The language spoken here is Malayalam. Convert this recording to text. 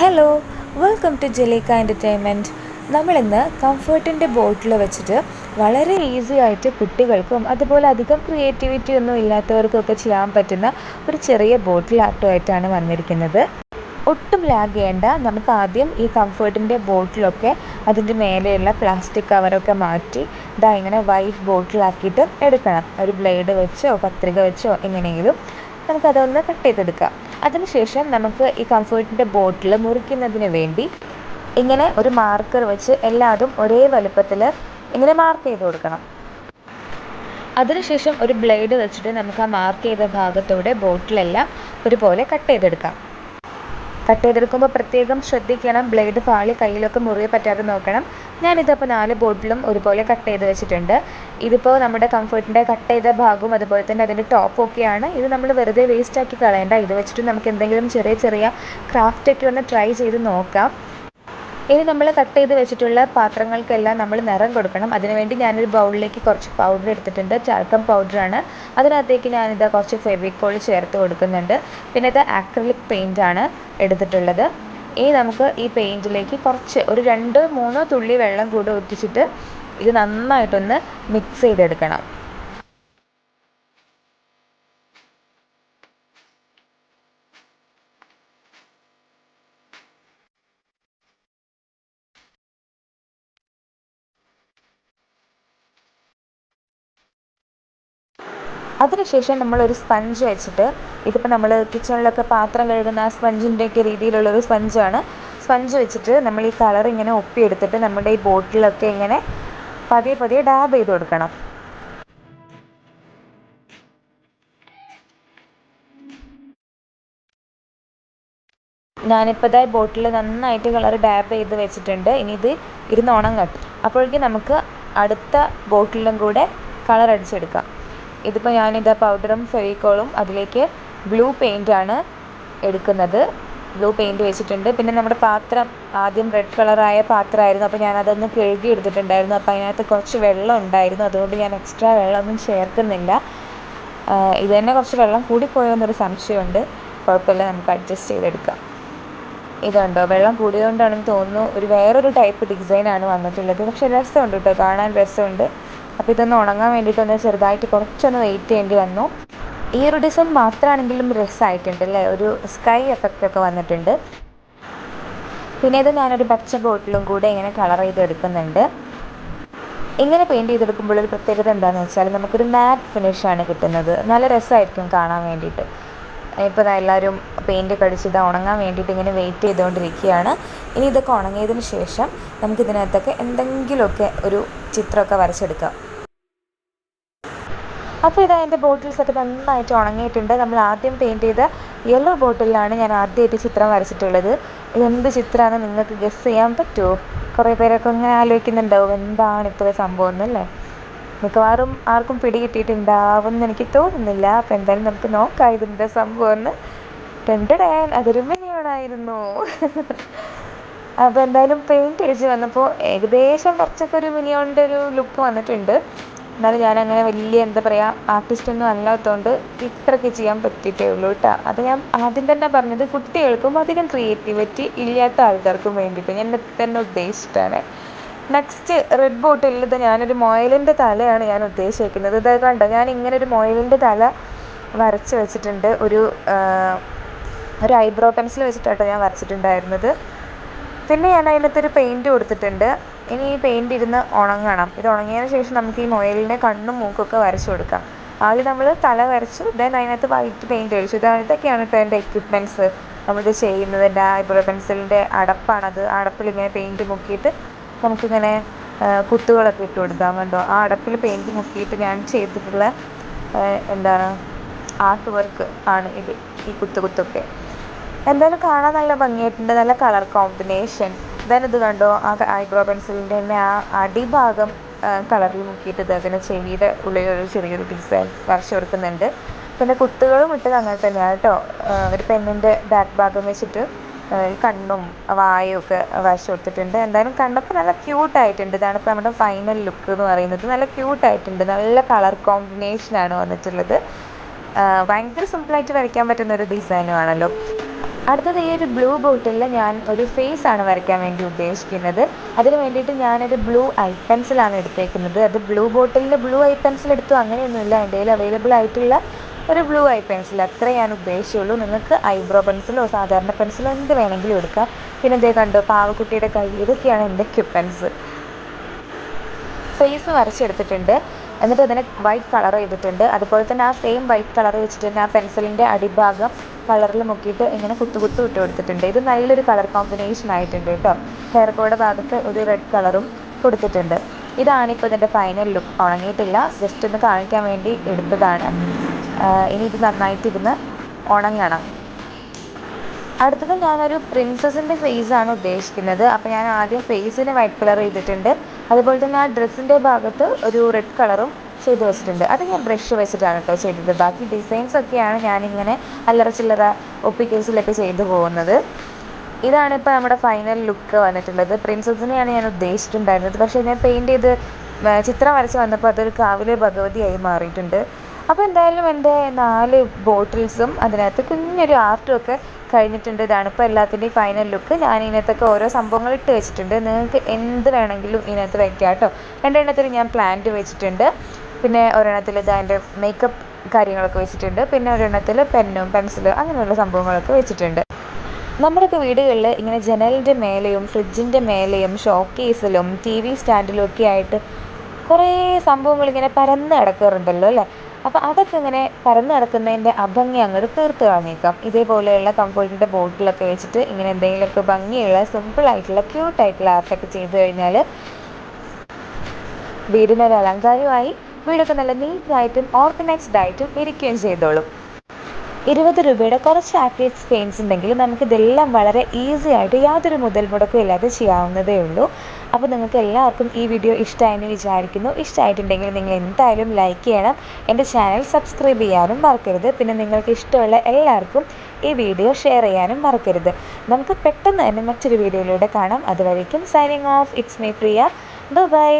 Hello welcome to Jaleeka entertainment നമ്മളിന്ന് കംഫർട്ടിന്റെ ബോട്ടിൽ വെച്ചിട്ട് വളരെ ഈസി ആയിട്ട് കുട്ടികൾക്കും അതുപോലെ അധികം ക്രിയേറ്റിവിറ്റി ഒന്നും ഇല്ലാത്തവർക്കൊക്കെ ചെയ്യാൻ പറ്റുന്ന ഒരു ചെറിയ ബോട്ടിൽ ആർട്ടുമായിട്ടാണ് വന്നിരിക്കുന്നത്. ഒട്ടും ലാഗ് ചെയ്യേണ്ട നമുക്ക് ആദ്യം ഈ കംഫർട്ടിന്റെ ബോട്ടിലൊക്കെ അതിന്റെ മേലെയുള്ള പ്ലാസ്റ്റിക് കവറൊക്കെ മാറ്റി ഇതാ ഇങ്ങനെ വൈറ്റ് ബോട്ടിലാക്കിയിട്ട് എടുക്കണം. ഒരു ബ്ലേഡ് വെച്ചോ കത്രിക വെച്ചോ എങ്ങനെയെങ്കിലും നമുക്കതൊന്ന് കട്ട് ചെയ്തെടുക്കാം. അതിനുശേഷം നമുക്ക് ഈ കംഫേർട്ടിന്റെ ബോട്ടിൽ മുറിക്കുന്നതിന് വേണ്ടി ഇങ്ങനെ ഒരു മാർക്കർ വെച്ച് എല്ലാതും ഒരേ വലുപ്പത്തിൽ ഇങ്ങനെ മാർക്ക് ചെയ്ത് കൊടുക്കണം. അതിനുശേഷം ഒരു ബ്ലേഡ് വെച്ചിട്ട് നമുക്ക് ആ മാർക്ക് ചെയ്ത ഭാഗത്തൂടെ ബോട്ടിലെല്ലാം ഒരുപോലെ കട്ട് ചെയ്തെടുക്കാം. കട്ട് ചെയ്തെടുക്കുമ്പോൾ പ്രത്യേകം ശ്രദ്ധിക്കണം. ബ്ലേഡ് പാളി കയ്യിലൊക്കെ മുറിയെ പറ്റാതെ നോക്കണം. ഞാനിതപ്പോൾ നാല് ബോട്ടിലും ഒരുപോലെ കട്ട് ചെയ്ത് വെച്ചിട്ടുണ്ട്. ഇതിപ്പോൾ നമ്മുടെ കംഫർട്ടിന്റെ കട്ട് ചെയ്ത ഭാഗവും അതുപോലെ തന്നെ അതിന്റെ ടോപ്പും ഒക്കെയാണ്. ഇത് നമ്മൾ വെറുതെ വേസ്റ്റ് ആക്കി കളയണ്ട. ഇത് വെച്ചിട്ട് നമുക്ക് എന്തെങ്കിലും ചെറിയ ചെറിയ ക്രാഫ്റ്റ് ഒക്കെ ഒന്ന് ട്രൈ ചെയ്ത് നോക്കാം. ഇനി നമ്മൾ കട്ട് ചെയ്ത് വെച്ചിട്ടുള്ള പാത്രങ്ങൾക്കെല്ലാം നമ്മൾ നിറം കൊടുക്കണം. അതിനുവേണ്ടി ഞാനൊരു ബൗളിലേക്ക് കുറച്ച് പൗഡർ എടുത്തിട്ടുണ്ട്. ചാർക്കം പൗഡറാണ് അതിനകത്തേക്ക് ഞാനിത് കുറച്ച് ഫെവിക്കോൾ ചേർത്ത് കൊടുക്കുന്നുണ്ട്. പിന്നെ ഇത് ആക്രിലിക് പെയിന്റ് ആണ് എടുത്തിട്ടുള്ളത്. ഇനി നമുക്ക് ഈ പെയിന്റിലേക്ക് കുറച്ച് ഒരു രണ്ട് മൂന്ന് തുള്ളി വെള്ളം കൂടെ ഒഴിച്ചിട്ട് ഇത് നന്നായിട്ടൊന്ന് മിക്സ് ചെയ്തെടുക്കണം. അതിനുശേഷം നമ്മളൊരു സ്പഞ്ച് വെച്ചിട്ട് ഇതിപ്പോൾ നമ്മൾ കിച്ചണിലൊക്കെ പാത്രം കഴുകുന്ന ആ സ്പഞ്ചിന്റെയൊക്കെ രീതിയിലുള്ളൊരു സ്പഞ്ചാണ്. സ്പഞ്ച് വെച്ചിട്ട് നമ്മൾ ഈ കളർ ഇങ്ങനെ ഒപ്പിയെടുത്തിട്ട് നമ്മുടെ ഈ ബോട്ടിലൊക്കെ ഇങ്ങനെ പതിയെ പതിയെ ഡാബ് ചെയ്ത് കൊടുക്കണം. ഞാനിപ്പോൾ ഇതായി ബോട്ടിൽ നന്നായിട്ട് കളർ ഡാബ് ചെയ്ത് വെച്ചിട്ടുണ്ട്. ഇനി ഇത് ഇരുന്ന് ഉണങ്ങട്ടെ. അപ്പോഴേക്കും നമുക്ക് അടുത്ത ബോട്ടിലും കൂടെ കളർ അടിച്ചെടുക്കാം. ഇതിപ്പോൾ ഞാനിതാ പൗഡറും ഫെവിക്കോളും അതിലേക്ക് ബ്ലൂ പെയിന്റാണ് എടുക്കുന്നത്. ബ്ലൂ പെയിന്റ് വെച്ചിട്ടുണ്ട്. പിന്നെ നമ്മുടെ പാത്രം ആദ്യം റെഡ് കളറായ പാത്രമായിരുന്നു. അപ്പോൾ ഞാൻ അതൊന്ന് കഴുകി എടുത്തിട്ടുണ്ടായിരുന്നു. അപ്പോൾ അതിനകത്ത് കുറച്ച് വെള്ളം ഉണ്ടായിരുന്നു. അതുകൊണ്ട് ഞാൻ എക്സ്ട്രാ വെള്ളമൊന്നും ചേർക്കുന്നില്ല. ഇത് തന്നെ കുറച്ച് വെള്ളം കൂടിപ്പോയോ എന്നൊരു സംശയമുണ്ട്. കുഴപ്പമില്ല നമുക്ക് അഡ്ജസ്റ്റ് ചെയ്തെടുക്കാം. ഇതുണ്ടോ? വെള്ളം കൂടിയതുകൊണ്ടാണെന്ന് തോന്നുന്നു. ഒരു വേറൊരു ടൈപ്പ് ഡിസൈനാണ് വന്നിട്ടുള്ളത്. പക്ഷെ രസമുണ്ട് കേട്ടോ. കാണാൻ രസമുണ്ട്. അപ്പോൾ ഇതൊന്ന് ഉണങ്ങാൻ വേണ്ടിയിട്ടൊന്ന് ചെറുതായിട്ട് കുറച്ചൊന്ന് വെയിറ്റ് ചെയ്യേണ്ടി വന്നു. ഈ ഒരു ഡിസൈൻ മാത്രമാണെങ്കിലും രസമായിട്ടുണ്ട് അല്ലേ ഒരു സ്കൈ എഫക്റ്റ് ഒക്കെ വന്നിട്ടുണ്ട്. പിന്നെ ഇത് ഞാനൊരു പച്ച ബോട്ടിലും കൂടെ ഇങ്ങനെ കളർ ചെയ്തെടുക്കുന്നുണ്ട് ഇങ്ങനെ പെയിന്റ് ചെയ്തെടുക്കുമ്പോൾ ഒരു പ്രത്യേകത എന്താണെന്ന് വെച്ചാൽ നമുക്കൊരു മാറ്റ് ഫിനിഷാണ് കിട്ടുന്നത്. നല്ല രസമായിരിക്കും കാണാൻ വേണ്ടിയിട്ട്. ഇപ്പോൾ എല്ലാവരും പെയിന്റ് കടിച്ച് ഇത് ഉണങ്ങാൻ വേണ്ടിയിട്ട് ഇങ്ങനെ വെയിറ്റ് ചെയ്തുകൊണ്ടിരിക്കുകയാണ് ഇനി ഇതൊക്കെ ഉണങ്ങിയതിന് ശേഷം നമുക്കിതിനകത്തൊക്കെ എന്തെങ്കിലുമൊക്കെ ഒരു ചിത്രമൊക്കെ വരച്ചെടുക്കാം. അപ്പോൾ ഇതാ എന്റെ ബോട്ടിൽസൊക്കെ നന്നായിട്ട് ഉണങ്ങിയിട്ടുണ്ട്. നമ്മൾ ആദ്യം പെയിന്റ് ചെയ്ത യെല്ലോ ബോട്ടിലാണ് ഞാൻ ആദ്യമായിട്ട് ചിത്രം വരച്ചിട്ടുള്ളത്. എന്ത് ചിത്രമാണ് നിങ്ങൾക്ക് ഗസ് ചെയ്യാൻ പറ്റുമോ? കുറേ പേരൊക്കെ ഇങ്ങനെ ആലോചിക്കുന്നുണ്ടാവും എന്താണ് ഇപ്പോൾ സംഭവം എന്നല്ലേ മിക്കവാറും ആർക്കും പിടികിട്ടിയിട്ടുണ്ടാവും എന്ന് എനിക്ക് തോന്നുന്നില്ല. അപ്പോൾ എന്തായാലും നമുക്ക് നോക്കാം സംഭവം എന്ന്. ടെൻഡഡാൻ അതൊരു മിനിയോണായിരുന്നു അപ്പോൾ എന്തായാലും പെയിന്റ് അടിച്ച് വന്നപ്പോൾ ഏകദേശം കുറച്ചൊക്കെ ഒരു മിനിയോണിന്റെ ഒരു ലുക്ക് വന്നിട്ടുണ്ട്. എന്നാലും ഞാനങ്ങനെ വലിയ എന്താ പറയുക ആർട്ടിസ്റ്റൊന്നും അല്ലാത്തതുകൊണ്ട് ഇത്രയൊക്കെ ചെയ്യാൻ പറ്റിയിട്ടേ ഉള്ളൂ കേട്ടോ അത് ഞാൻ ആദ്യം തന്നെ പറഞ്ഞത് കുട്ടികൾക്കും അധികം ക്രിയേറ്റിവിറ്റി ഇല്ലാത്ത ആൾക്കാർക്കും വേണ്ടിയിട്ട് ഞാൻ തന്നെ ഉദ്ദേശിച്ചിട്ടാണ്. നെക്സ്റ്റ് റെഡ് ഞാൻ ഞാനൊരു മൊയലിന്റെ തലയാണ് ഞാൻ ഉദ്ദേശിക്കുന്നത്. ഇത് കണ്ടോ? ഞാൻ ഇങ്ങനെ ഒരു മൊയലിന്റെ തല വരച്ച് വെച്ചിട്ടുണ്ട്. ഒരു ഒരു ഐബ്രോ പെൻസിൽ വെച്ചിട്ടാട്ടോ ഞാൻ വരച്ചിട്ടുണ്ടായിരുന്നത്. പിന്നെ ഞാൻ അതിനകത്തൊരു പെയിന്റ് കൊടുത്തിട്ടുണ്ട്. ഇനി ഈ പെയിന്റ് ഇരുന്ന് ഉണങ്ങണം. ഇത് ഉണങ്ങിയതിന് ശേഷം നമുക്ക് ഈ മൊയലിന്റെ കണ്ണും മൂക്കൊക്കെ വരച്ചു കൊടുക്കാം. ആദ്യം നമ്മൾ തല വരച്ചു ദെൻ അതിനകത്ത് വൈറ്റ് പെയിന്റ് ഒഴിച്ചു. ഇതൊക്കെയാണ് കേട്ടോ എന്റെ എക്യുപ്മെന്റ്സ് നമ്മളിത് ചെയ്യുന്നത്. എന്റെ ഐബ്രോ പെൻസിലിന്റെ അടപ്പാണത്. ആ അടപ്പിൽ ഇങ്ങനെ പെയിന്റ് മുക്കിയിട്ട് നമുക്കിങ്ങനെ കുത്തുകളൊക്കെ ഇട്ട് കൊടുക്കാം കണ്ടോ? ആ അടപ്പിൽ പെയിന്റ് മുക്കിയിട്ട് ഞാൻ ചെയ്തിട്ടുള്ള എന്താണ് ആർട്ട് വർക്ക് ആണ് ഇത്. ഈ കുത്തു കുത്തൊക്കെ. എന്തായാലും കാണാൻ നല്ല ഭംഗിയായിട്ടുണ്ട്. നല്ല കളർ കോമ്പിനേഷൻ ദെൻ ഇത് കണ്ടോ ആ ഐബ്രോ പെൻസിലിന്റെ തന്നെ ആ അടിഭാഗം കളറിൽ മുക്കിയിട്ട് ഇതങ്ങനെ ചെവിയുടെ ഉള്ളിലൊരു ചെറിയൊരു ഡിസൈൻ വരച്ചു കൊടുക്കുന്നുണ്ട്. പിന്നെ കുത്തുകളും ഇട്ടത് അങ്ങനെ തന്നെയാണ് കേട്ടോ. ഒരു പെണ്ണിന്റെ ബാക്ക് ഭാഗം വെച്ചിട്ട് കണ്ണും വായും ഒക്കെ വരച്ചു കൊടുത്തിട്ടുണ്ട്. എന്തായാലും കണ്ടപ്പോൾ നല്ല ക്യൂട്ടായിട്ടുണ്ട്. ഇതാണ് ഇപ്പോൾ നമ്മുടെ ഫൈനൽ ലുക്ക് എന്ന് പറയുന്നത്. നല്ല ക്യൂട്ടായിട്ടുണ്ട്. നല്ല കളർ കോമ്പിനേഷനാണ് വന്നിട്ടുള്ളത്. ഭയങ്കര സിമ്പിളായിട്ട് വരയ്ക്കാൻ പറ്റുന്ന ഒരു ഡിസൈനും ആണല്ലോ അടുത്തത് ഈ ഒരു ബ്ലൂ ബോട്ടിലിൽ ഞാൻ ഒരു ഫേസ് ആണ് വരയ്ക്കാൻ വേണ്ടി ഉദ്ദേശിക്കുന്നത്. അതിന് വേണ്ടിയിട്ട് ഞാനൊരു ബ്ലൂ ഐ പെൻസിലാണ് എടുത്തേക്കുന്നത്. അത് ബ്ലൂ ബോട്ടിലിന്റെ ബ്ലൂ ഐ പെൻസിൽ എടുത്തു. അങ്ങനെയൊന്നുമില്ല. എന്റെ കയ്യിൽ അവൈലബിൾ ആയിട്ടുള്ള ഒരു ബ്ലൂ ഐ പെൻസിൽ അത്രേ ഞാൻ ഉദ്ദേശിച്ചുള്ളൂ. നിങ്ങൾക്ക് ഐബ്രോ പെൻസിലോ സാധാരണ പെൻസിലോ എന്ത് വേണമെങ്കിലും എടുക്കാം. പിന്നെ ഇതേ കണ്ടോ പാവക്കുട്ടിയുടെ കൈ. ഇതൊക്കെയാണ് എന്റെ ക്യുപ്പൻസ് ഫേസ് വരച്ചെടുത്തിട്ടുണ്ട്. എന്നിട്ട് അതിനെ വൈറ്റ് കളർ ചെയ്തിട്ടുണ്ട്. അതുപോലെ തന്നെ ആ സെയിം വൈറ്റ് കളർ വെച്ചിട്ട് തന്നെ ആ പെൻസിലിന്റെ അടിഭാഗം കളറിൽ മുക്കിയിട്ട് ഇങ്ങനെ കുത്തു കുത്തു ഇട്ട് കൊടുത്തിട്ടുണ്ട്. ഇത് നല്ലൊരു കളർ കോമ്പിനേഷൻ ആയിട്ടുണ്ട് കേട്ടോ. ഹെയർ കോയുടെ ഭാഗത്ത് ഒരു റെഡ് കളറും കൊടുത്തിട്ടുണ്ട്. ഇതാണ് ഇപ്പോൾ ഇതിന്റെ ഫൈനൽ ലുക്ക് ഉണങ്ങിയിട്ടില്ല. ജസ്റ്റ് ഒന്ന് കാണിക്കാൻ വേണ്ടി എടുത്തതാണ്. ഇനി ഇത് നന്നായിട്ട് ഇരുന്ന് ഉണങ്ങണം. അടുത്തത് ഞാനൊരു പ്രിൻസസിന്റെ ആണ് ഉദ്ദേശിക്കുന്നത്. അപ്പോൾ ഞാൻ ആദ്യം ഫേസിന് വൈറ്റ് കളർ ചെയ്തിട്ടുണ്ട്. അതുപോലെ തന്നെ ആ ഡ്രസ്സിന്റെ ഭാഗത്ത് ഒരു റെഡ് കളറും ചെയ്ത് വെച്ചിട്ടുണ്ട് അത് ഞാൻ ബ്രഷ് വെച്ചിട്ടാണ് കേട്ടോ ചെയ്തത്. ബാക്കി ഡിസൈൻസ് ഒക്കെയാണ് ഞാനിങ്ങനെ അല്ലറ ചില്ലറ ഒപ്പിക്കേഴ്സിലൊക്കെ ചെയ്തു പോകുന്നത്. ഇതാണ് ഇപ്പോൾ നമ്മുടെ ഫൈനൽ ലുക്ക് വന്നിട്ടുള്ളത്. പ്രിൻസസിനെയാണ് ഞാൻ ഉദ്ദേശിച്ചിട്ടുണ്ടായിരുന്നത്. പക്ഷേ ഞാൻ പെയിന്റ് ചെയ്ത് ചിത്രം വരച്ച് വന്നപ്പോൾ അതൊരു കാവിലെ ഭഗവതിയായി മാറിയിട്ടുണ്ട്. അപ്പോൾ എന്തായാലും എന്റെ നാല് ബോട്ടിൽസും അതിനകത്ത് കുഞ്ഞൊരു ആർട്ടും ഒക്കെ കഴിഞ്ഞിട്ടുണ്ട്. ഇതാണ് ഇപ്പോൾ എല്ലാത്തിന്റെയും ഫൈനൽ ലുക്ക് ഞാൻ ഇതിനകത്തൊക്കെ ഓരോ സംഭവങ്ങൾ ഇട്ട് വെച്ചിട്ടുണ്ട്. നിങ്ങൾക്ക് എന്ത് വേണമെങ്കിലും ഇതിനകത്ത് വെക്കാം കേട്ടോ രണ്ടെണ്ണത്തിൽ ഞാൻ പ്ലാന്റ് വെച്ചിട്ടുണ്ട്. പിന്നെ ഒരെണ്ണത്തിൽ ഇതാ എന്റെ മേക്കപ്പ് കാര്യങ്ങളൊക്കെ വെച്ചിട്ടുണ്ട്. പിന്നെ ഒരെണ്ണത്തിൽ പെന്നും പെൻസിലും അങ്ങനെയുള്ള സംഭവങ്ങളൊക്കെ വെച്ചിട്ടുണ്ട്. നമ്മുടെയൊക്കെ വീടുകളിൽ ഇങ്ങനെ ജനലിന്റെ മേലെയും ഫ്രിഡ്ജിന്റെ മേലെയും ഷോക്കേസിലും ടി വി സ്റ്റാൻഡിലും ഒക്കെ ആയിട്ട് കുറേ സംഭവങ്ങൾ ഇങ്ങനെ പരന്ന് കിടക്കാറുണ്ടല്ലോ അല്ലേ? അപ്പോൾ അതൊക്കെ ഇങ്ങനെ പരന്ന് കിടക്കുന്നതിന്റെ അഭംഗി അങ്ങോട്ട് തീർത്ത് കളഞ്ഞേക്കാം. ഇതേപോലെയുള്ള കംഫോർട്ടിന്റെ ബോട്ടിലൊക്കെ വെച്ചിട്ട് ഇങ്ങനെ എന്തെങ്കിലുമൊക്കെ ഭംഗിയുള്ള സിമ്പിളായിട്ടുള്ള ക്യൂട്ടായിട്ടുള്ള ആർട്ടൊക്കെ ചെയ്ത് കഴിഞ്ഞാൽ വീടിനൊരു അലങ്കാരമായി വീടൊക്കെ നല്ല നീറ്റായിട്ടും ഓർഗനൈസ്ഡ് ആയിട്ടും ഇരിക്കുകയും ചെയ്തോളും. ഇരുപത് രൂപയുടെ കുറച്ച് ആക്രിയറ്റ് പെയിൻസ് ഉണ്ടെങ്കിൽ നമുക്ക് ഇതെല്ലാം വളരെ ഈസി ആയിട്ട് യാതൊരു മുതൽ മുടക്കും ഇല്ലാതെ ചെയ്യാവുന്നതേ ഉള്ളൂ. അപ്പോൾ നിങ്ങൾക്ക് എല്ലാവർക്കും ഈ വീഡിയോ ഇഷ്ടമായെന്ന് വിചാരിക്കുന്നു. ഇഷ്ടമായിട്ടുണ്ടെങ്കിൽ നിങ്ങൾ എന്തായാലും ലൈക്ക് ചെയ്യണം. എന്റെ ചാനൽ സബ്സ്ക്രൈബ് ചെയ്യാനും മറക്കരുത്. പിന്നെ നിങ്ങൾക്ക് ഇഷ്ടമുള്ള എല്ലാവർക്കും ഈ വീഡിയോ ഷെയർ ചെയ്യാനും മറക്കരുത്. നമുക്ക് പെട്ടെന്ന് തന്നെ മറ്റൊരു വീഡിയോയിലൂടെ കാണാം. അതുവരേക്കും signing off it's my Priya bye